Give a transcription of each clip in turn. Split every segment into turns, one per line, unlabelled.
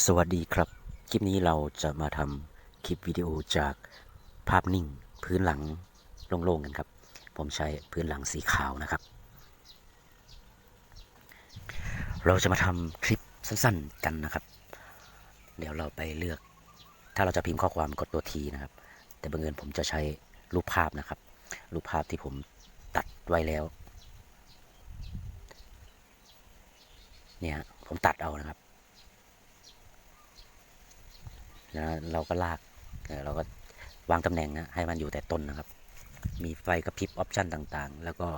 สวัสดีครับ คลิปนี้เราจะมาทำคลิปวิดีโอจากภาพนิ่งพื้นหลังโล่งๆกันครับ ผมใช้พื้นหลังสีขาวนะครับ เราจะมาทำคลิปสั้นๆกันนะครับ เดี๋ยวเราไปเลือก ถ้าเราจะพิมพ์ข้อความกดตัวทีนะครับ แต่บังเอิญผมจะใช้รูปภาพนะครับ รูปภาพที่ผมตัดไว้แล้ว เนี่ยผมตัดเอานะครับ แล้วเราก็ลากเราก็วางตำแหน่งนะให้มันอยู่แต่ต้นนะครับ มีไฟกระพริบออปชันต่างๆ แล้วก็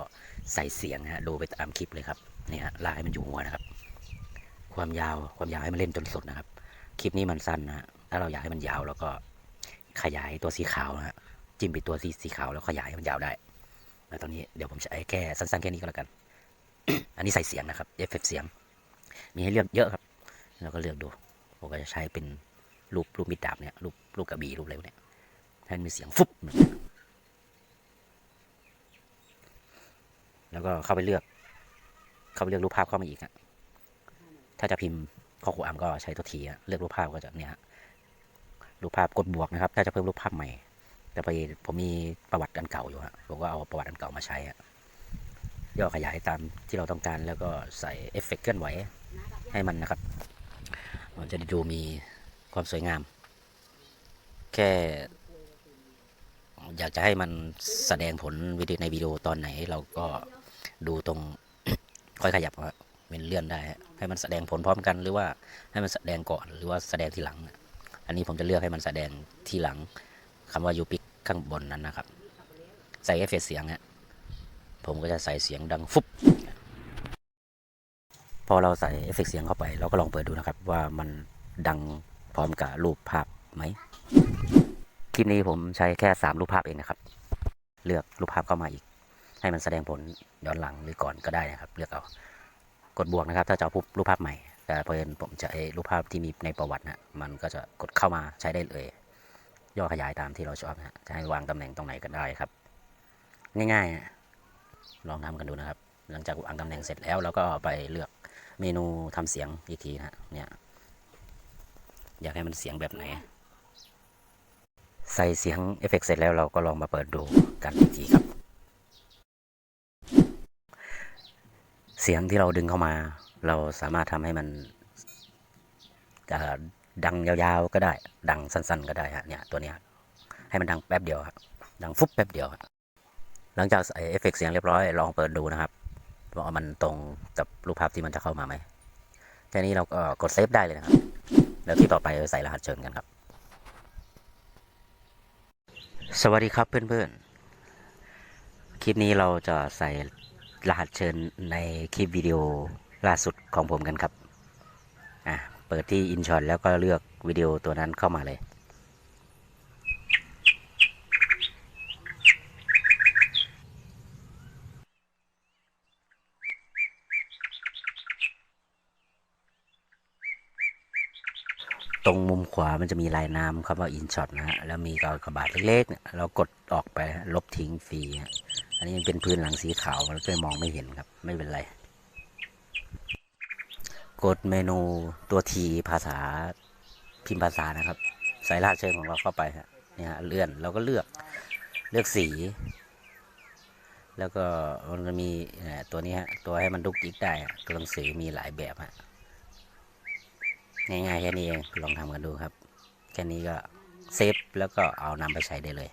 ใส่เสียงฮะดูไปตามคลิปเลยครับเนี่ยฮะลากให้มันอยู่หัวนะครับ ความยาวความยาวให้มันเล่นจนสุดนะครับ คลิปนี้มันสั้นนะถ้าเราอยากให้มันยาวเราก็ขยายตัวสีขาวนะฮะจิ้มไปตัวสีสีขาวแล้วขยายให้มันยาวได้แล้วตอนนี้เดี๋ยวผมใช้แค่สั้นๆแค่นี้ก็แล้วกัน อันนี้ใส่เสียงนะครับเอฟเฟกเสียง มีให้เลือกเยอะครับเราก็เลือกดู ผมก็จะใช้เป็น รูปรูปมิดดาบเนี่ยรูปรูปกระบี่รูปอะไรพวกเนี่ยให้มันมีเสียงฟุบแล้วก็เข้าไปเลือก เข้าไปเลือกรูปภาพเข้ามาอีกอะถ้าจะพิมพ์ข้อความก็ใช้ตัวทีอะเลือกรูปภาพก็จะเนี่ยรูปภาพกดบวกนะครับ ถ้าจะเพิ่มรูปภาพใหม่ แต่ไปผมมีประวัติอันเก่าอยู่ฮะผมก็เอาประวัติอันเก่ามาใช้อะย่อขยายตามที่เราต้องการแล้วก็ใส่เอฟเฟกต์เคลื่อนไหวให้มันนะครับ มันจะดูมี ความสวยงาม แค่อยากจะให้มันแสดงผลวิดีในวิดีโอตอนไหน เราก็ดูตรงค่อยขยับว่าเป็นเลื่อนได้ ให้มันแสดงผลพร้อมกันหรือว่าให้มันแสดงก่อนหรือว่าแสดงทีหลัง อันนี้ผมจะเลือกให้มันแสดงทีหลังคำว่ายูปิกข้างบนนั้นนะครับ ใส่เอฟเฟกต์เสียงฮะผมก็จะใส่เสียงดังฟุบพอเราใส่เอฟเฟกต์เสียงเข้าไป เราก็ลองเปิดดูนะครับว่ามันดัง พร้อมกับรูปภาพไหมคลิปนี้ผมใช้แค่สามรูปภาพเองนะครับ เลือกรูปภาพเข้ามาอีก ให้มันแสดงผลย้อนหลังหรือก่อนก็ได้นะครับ เลือกเอากดบวกนะครับ ถ้าจะเอารูปภาพใหม่แต่เพอิญผมจะไอ้รูปภาพที่มีในประวัตินะมันก็จะกดเข้ามาใช้ได้เลย ย่อขยายตามที่เราชอบนะจะให้วางตำแหน่งตรงไหนก็ได้ครับ ง่ายๆอะลองทำกันดูนะครับ หลังจากวางตำแหน่งเสร็จแล้วเราก็ไปเลือกเมนูทำเสียงอีกทีนะเนี่ย อยากให้มันเสียงแบบไหน ใส่เสียงเอฟเฟกต์เสร็จแล้วเราก็ลองมาเปิดดูกันอีกทีครับ เสียงที่เราดึงเข้ามา เราสามารถทำให้มันดังยาวๆก็ได้ ดังสั้น ๆ ก็ได้ฮะเนี่ยตัวเนี้ยให้มันดังแป๊บเดียวครับดังฟุบแป๊บเดียวหลังจากใส่เอฟเฟกต์เสียงเรียบร้อยลองเปิดดูนะครับว่ามันตรงกับรูปภาพที่มันจะเข้ามาไหมแค่นี้เราก็กดเซฟได้เลยนะครับ แล้วที่ต่อไปใส่รหัสเชิญกันครับ สวัสดีครับเพื่อนๆ คลิปนี้เราจะใส่รหัสเชิญในคลิปวิดีโอล่าสุดของผมกันครับ อะ เปิดที่อินชอนแล้วก็เลือกวิดีโอตัวนั้นเข้ามาเลย ตรงมุมขวามันจะมีลายน้ำคำว่าอินช็อตนะฮะแล้วมีกากระบาทเล็กๆเรากดออกไปลบทิ้งฟรีอันนี้มันเป็นพื้นหลังสีขาวมันก็มองไม่เห็นครับ ไม่เป็นไร กดเมนูตัวทีภาษาพิมพ์ภาษานะครับใส่รหัสเชิญของเราเข้าไปฮะเนี่ยฮะเลื่อนเราก็เลือกเลือกสี แล้วก็มันจะมีตัวนี้ฮะตัวให้มันดุกดิกได้ตัวหนังสือมีหลายแบบฮะ ง่ายๆแค่นี้เองลองทำกันดูครับ แค่นี้ก็เซฟแล้วก็เอานำไปใช้ได้เลย